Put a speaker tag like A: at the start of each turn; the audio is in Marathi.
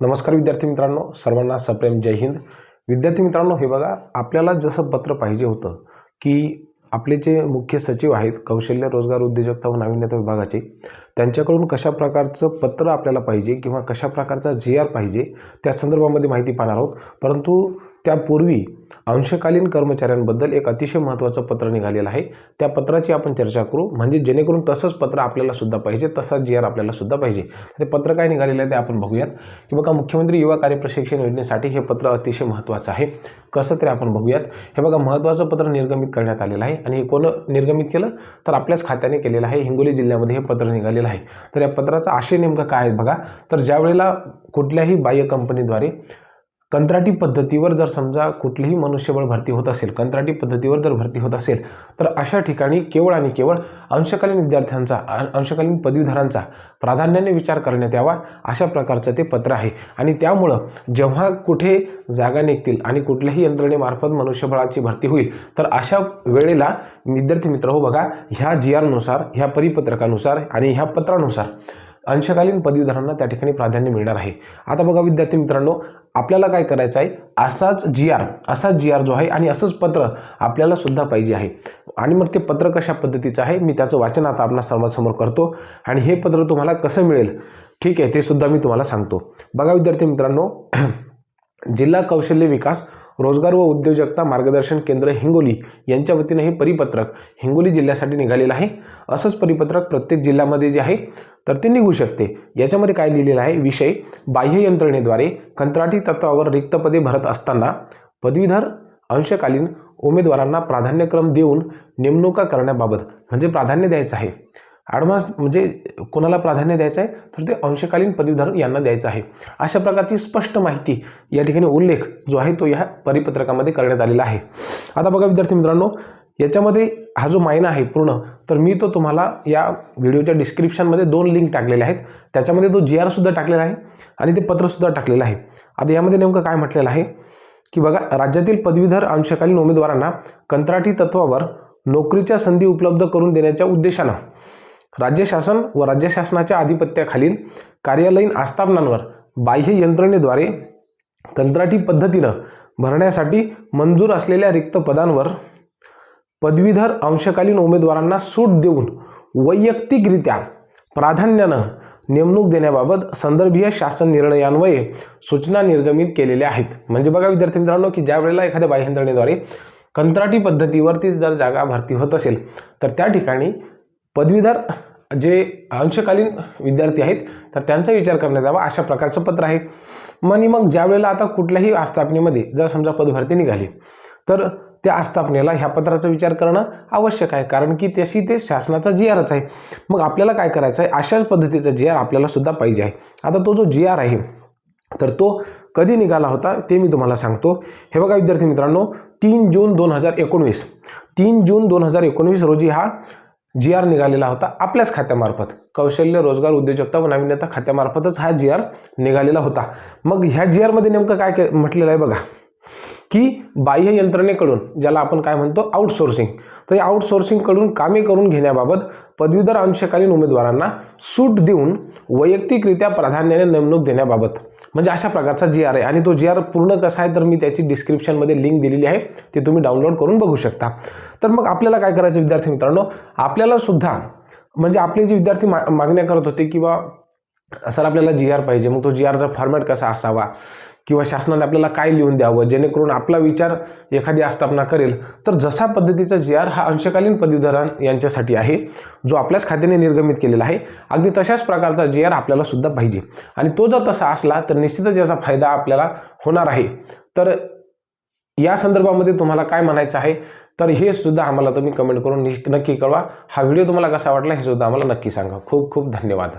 A: नमस्कार विद्यार्थी मित्रांनो सर्वांना सप्रेम जय हिंद. विद्यार्थी मित्रांनो हे बघा आपल्याला जसं पत्र पाहिजे होतं की आपले जे मुख्य सचिव आहेत कौशल्य रोजगार उद्योजकता व नाविन्यता विभागाचे त्यांच्याकडून कशा प्रकारचं पत्र आपल्याला पाहिजे किंवा कशा प्रकारचा जी आर पाहिजे त्या संदर्भामध्ये माहिती पाहणार आहोत. परंतु त्यापूर्वी अंशकालीन कर्मचाऱ्यांबद्दल एक अतिशय महत्त्वाचं पत्र निघालेलं आहे. त्या पत्राची आपण चर्चा करू. म्हणजे जेणेकरून तसंच पत्र आपल्याला सुद्धा पाहिजे तसाच जी आर आपल्याला सुद्धा पाहिजे. ते पत्र काय निघालेलं आहे ते आपण बघूयात. की बघा मुख्यमंत्री युवा कार्य प्रशिक्षण योजनेसाठी हे पत्र अतिशय महत्त्वाचं आहे. कसं तरी आपण बघूयात. हे बघा महत्त्वाचं पत्र निर्गमित करण्यात आलेलं आहे. आणि हे कोण निर्गमित केलं? तर आपल्याच खात्याने केलेलं आहे. हिंगोली जिल्ह्यामध्ये हे पत्र निघालेलं आहे. तर या पत्राचा आशय नेमका काय आहे बघा? तर ज्यावेळेला कुठल्याही बाह्य कंपनीद्वारे कंत्राटी पद्धतीवर जर समजा कुठलीही मनुष्यबळ भरती होत असेल कंत्राटी पद्धतीवर जर भरती होत असेल तर अशा ठिकाणी केवळ आणि केवळ अंशकालीन विद्यार्थ्यांचा अंशकालीन पदवीधरांचा प्राधान्याने विचार करण्यात यावा अशा प्रकारचं ते पत्र आहे. आणि त्यामुळं जेव्हा कुठे जागा निघतील आणि कुठल्याही यंत्रणेमार्फत मनुष्यबळाची भरती होईल तर अशा वेळेला विद्यार्थी मित्र हो बघा ह्या जी आरनुसार ह्या परिपत्रकानुसार आणि ह्या पत्रानुसार अंशकालीन पदवीधरांना त्या ठिकाणी प्राधान्य मिळणार आहे. आता बघा विद्यार्थी मित्रांनो आपल्याला काय करायचं आहे? असाच जी आर असाच जी आर जो आहे आणि असंच पत्र आपल्याला सुद्धा पाहिजे आहे. आणि मग ते पत्र कशा पद्धतीचं आहे? मी त्याचं वाचन आता आपण सर्वांसमोर करतो. आणि हे पत्र तुम्हाला कसं मिळेल? ठीक आहे ते सुद्धा मी तुम्हाला सांगतो. बघा विद्यार्थी मित्रांनो जिल्हा कौशल्य विकास रोजगार व उद्योजकता मार्गदर्शन केंद्र हिंगोली यांच्या वतीनं हे परिपत्रक हिंगोली जिल्ह्यासाठी निघालेलं आहे. असंच परिपत्रक प्रत्येक जिल्ह्यामध्ये जे आहे तर ते निघू शकते. याच्यामध्ये काय लिहिलेलं आहे विषय बाह्य यंत्रणेद्वारे कंत्राटी तत्वावर रिक्त पदे भरत असताना पदवीधर अंशकालीन उमेदवारांना प्राधान्यक्रम देऊन नेमणुका करण्याबाबत म्हणजे प्राधान्य द्यायचं आहे. ॲडव्हान्स म्हणजे कोणाला प्राधान्य द्यायचं आहे तर ते अंशकालीन पदवीधर यांना द्यायचं आहे. अशा प्रकारची स्पष्ट माहिती या ठिकाणी उल्लेख जो आहे तो या परिपत्रकामध्ये करण्यात आलेला आहे. आता बघा विद्यार्थी मित्रांनो याच्यामध्ये हा जो मायना आहे पूर्ण तर मी तो तुम्हाला या व्हिडिओच्या डिस्क्रिप्शनमध्ये दोन लिंक टाकलेले आहेत. त्याच्यामध्ये तो जी आरसुद्धा टाकलेला आहे आणि ते पत्रसुद्धा टाकलेलं आहे. आता यामध्ये नेमकं काय म्हटलेलं आहे की बघा राज्यातील पदवीधर अंशकालीन उमेदवारांना कंत्राटी तत्वावर नोकरीच्या संधी उपलब्ध करून देण्याच्या उद्देशानं राज्य शासन व राज्य शासनाच्या आधिपत्याखालील कार्यालयीन आस्थापनांवर बाह्य यंत्रणेद्वारे कंत्राटी पद्धतीनं भरण्यासाठी मंजूर असलेल्या रिक्त पदांवर पदवीधर अंशकालीन उमेदवारांना सूट देऊन वैयक्तिकरित्या प्राधान्यानं नेमणूक देण्याबाबत संदर्भीय शासन निर्णयान्वये सूचना निर्गमित केलेल्या आहेत. म्हणजे बघा विद्यार्थी मित्रांनो की ज्या वेळेला एखाद्या बाह्य यंत्रणेद्वारे कंत्राटी पद्धतीवरती जर जागा भरती होत असेल तर त्या ठिकाणी पदवीधर जे अंशकालीन विद्यार्थी आहेत तर त्यांचा विचार करण्यात यावा अशा प्रकारचं पत्र आहे. आणि मग ज्या वेळेला आता कुठल्याही आस्थापनेमध्ये जर समजा पदभरती निघाली तर त्या आस्थापनेला ह्या पत्राचा विचार करणं आवश्यक आहे कारण की तशी ते शासनाचा जी आरच आहे. मग आपल्याला काय करायचं आहे? अशाच पद्धतीचा जी आर आपल्याला सुद्धा पाहिजे आहे. आता तो जो जी आर आहे तर तो कधी निघाला होता ते मी तुम्हाला सांगतो. हे बघा विद्यार्थी मित्रांनो तीन जून दोन हजार एकोणवीस. तीन जून दोन हजार एकोणवीस रोजी हा जी आर निघालेला होता आपल्याच खात्यामार्फत. कौशल्य रोजगार उद्योजकता व नाविन्यता खात्यामार्फतच हा जी आर निघालेला होता. मग ह्या जी आरमध्ये नेमकं काय के- म्हटलेलं आहे बघा. की बाह्य यंत्रणेकडून ज्याला आपण काय म्हणतो आउटसोर्सिंग तर या आउटसोर्सिंगकडून कामे करून घेण्याबाबत पदवीधर अंशकालीन उमेदवारांना सूट देऊन वैयक्तिकरित्या प्राधान्याने नेमणूक देण्याबाबत. म्हणजे अशा प्रकारचा जी आर आहे आणि तो जी आर पूर्ण कसा आहे तर मी त्याची डिस्क्रिप्शनमध्ये लिंक दिलेली आहे. ते तुम्ही डाउनलोड करून बघू शकता. तर मग आपल्याला काय करायचं विद्यार्थी मित्रांनो? आपल्याला सुद्धा म्हणजे आपले जे विद्यार्थी मा मागण्या करत होते किंवा सर आपल्याला जी आर पाहिजे मग तो जी आरचा फॉर्मॅट कसा असावा? किंवा शासनाने आपल्याला काय लिहून द्यावं? जेणेकरून आपला विचार एखादी आस्थापना करेल. तर जसा पद्धतीचा जी आर हा अंशकालीन पदवीधरण यांच्यासाठी आहे जो आपल्याच खात्याने निर्गमित केलेला आहे अगदी तशाच प्रकारचा जी आर आपल्याला सुद्धा पाहिजे. आणि तो जर तसा असला तर निश्चितच याचा फायदा आपल्याला होणार आहे. तर या संदर्भामध्ये तुम्हाला काय म्हणायचं आहे? तर हे सुद्धा आम्हाला तुम्ही कमेंट करून नक्की कळवा. हा व्हिडिओ तुम्हाला कसा वाटला हे सुद्धा आम्हाला नक्की सांगा. खूप खूप धन्यवाद.